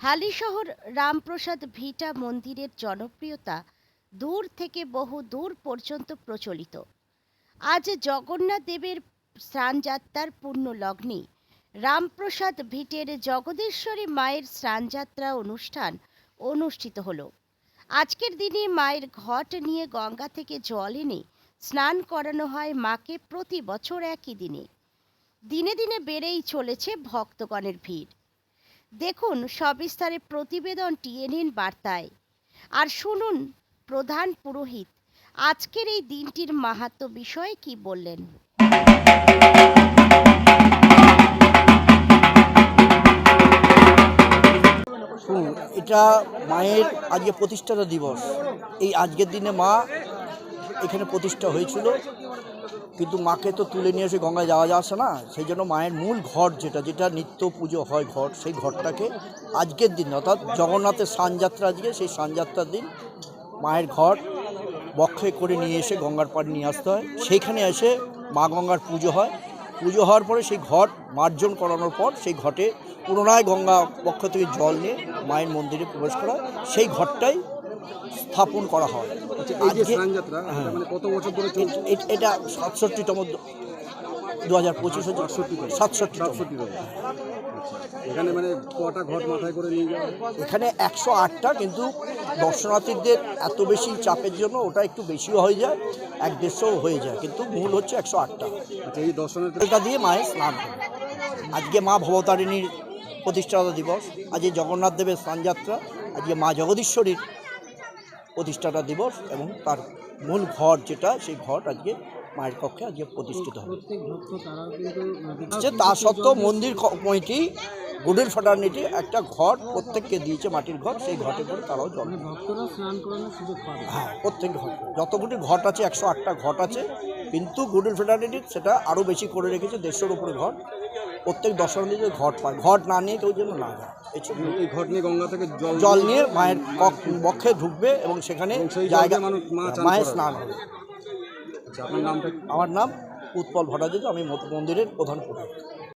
হালিশহর রামপ্রসাদ ভিটা মন্দিরের জনপ্রিয়তা দূর থেকে বহু দূর পর্যন্ত প্রচলিত। আজ জগন্নাথ দেবের স্নানযাত্রার পূর্ণ লগ্নে রামপ্রসাদ ভিটের জগদীশ্বরী মায়ের স্নানযাত্রা অনুষ্ঠান অনুষ্ঠিত হলো। আজকের দিনে মায়ের ঘট নিয়ে গঙ্গা থেকে জল এনে স্নান করানো হয় মাকে প্রতি বছর একই দিনে। দিনে দিনে বেড়েই চলেছে ভক্তগণের ভিড়। দেখুন, সবিস্তারে প্রতিবেদনটি এনএন বার্তায়। আর শুনুন, প্রধান পুরোহিত, আজকের এই দিনটির মাহাত্ম বিষয়ে কি বললেন? এটা মায়ের আজকে প্রতিষ্ঠাতা দিবস। এই আজকের দিনে মা এখানে প্রতিষ্ঠা হয়েছিল। কিন্তু মাকে তো তুলে নিয়ে এসে গঙ্গায় যাওয়া যাচ্ছে না। সেই জন্য মায়ের মূল ঘট যেটা যেটা নিত্য পুজো হয় ঘর, সেই ঘরটাকে আজকের দিন, অর্থাৎ জগন্নাথের সানযাত্রা আজকে, সেই সানযাত্রার দিন মায়ের ঘর বক্ষে করে নিয়ে এসে গঙ্গার পাড় নিয়ে আসতে হয়। সেইখানে এসে মা গঙ্গার পুজো হয়। পুজো হওয়ার পরে সেই ঘট মার্জন করানোর পর সেই ঘটে পুনরায় গঙ্গা পক্ষ থেকে জল নিয়ে মায়ের মন্দিরে প্রবেশ করা। সেই ঘরটাই স্থাপন করা হয়। আচ্ছা এটা হ্যাঁ। মানে এটা সাতষট্টিতম দু হাজার পঁচিশে সাতষট্টি সাতষট্টি এখানে মানে কটা ঘট মাথায় করে নিয়ে যাওয়া এখানে একশো আটটা কিন্তু দর্শনার্থীদের এত বেশি চাপের জন্য ওটা একটু বেশিও হয়ে যায় এক দেড়শো হয়ে যায় কিন্তু মূল হচ্ছে একশো আটটা। আচ্ছা এই দর্শনের এটা দিয়ে মায়ের স্নান আজকে মা ভবতারিণীর প্রতিষ্ঠাতা দিবস আজকে জগন্নাথ দেবের স্নানযাত্রা আজকে মা জগদীশ্বরীর প্রতিষ্ঠাতা দিবস এবং তার মূল ঘর যেটা সেই ঘর আজকে মায়ের কক্ষে আজকে প্রতিষ্ঠিত হবে। যে তা সত্ত্বেও মন্দির কমিটি গুডের ফাটার্নিটি একটা ঘর প্রত্যেককে দিয়েছে মাটির ঘর সেই ঘটে করে তারাও জল হ্যাঁ প্রত্যেক ঘট যতগুলি ঘট আছে একশো আটটা ঘট আছে কিন্তু গুডের ফেডারেটিভ সেটা আরও বেশি করে রেখেছে দেড়শোর উপরে ঘট প্রত্যেক দর্শনার্থীদের ঘট পায় ঘট না নিয়ে কেউ যেন না যায়। এই ঘট নিয়ে গঙ্গা থেকে জল জল নিয়ে মায়ের বক্ষে ঢুকবে এবং সেখানে জায়গা মায়ের স্নান হবে। আচ্ছা? আমার নাম উৎপল ভট্টাচার্য আমি মন্দিরের প্রধান পুরোহিত।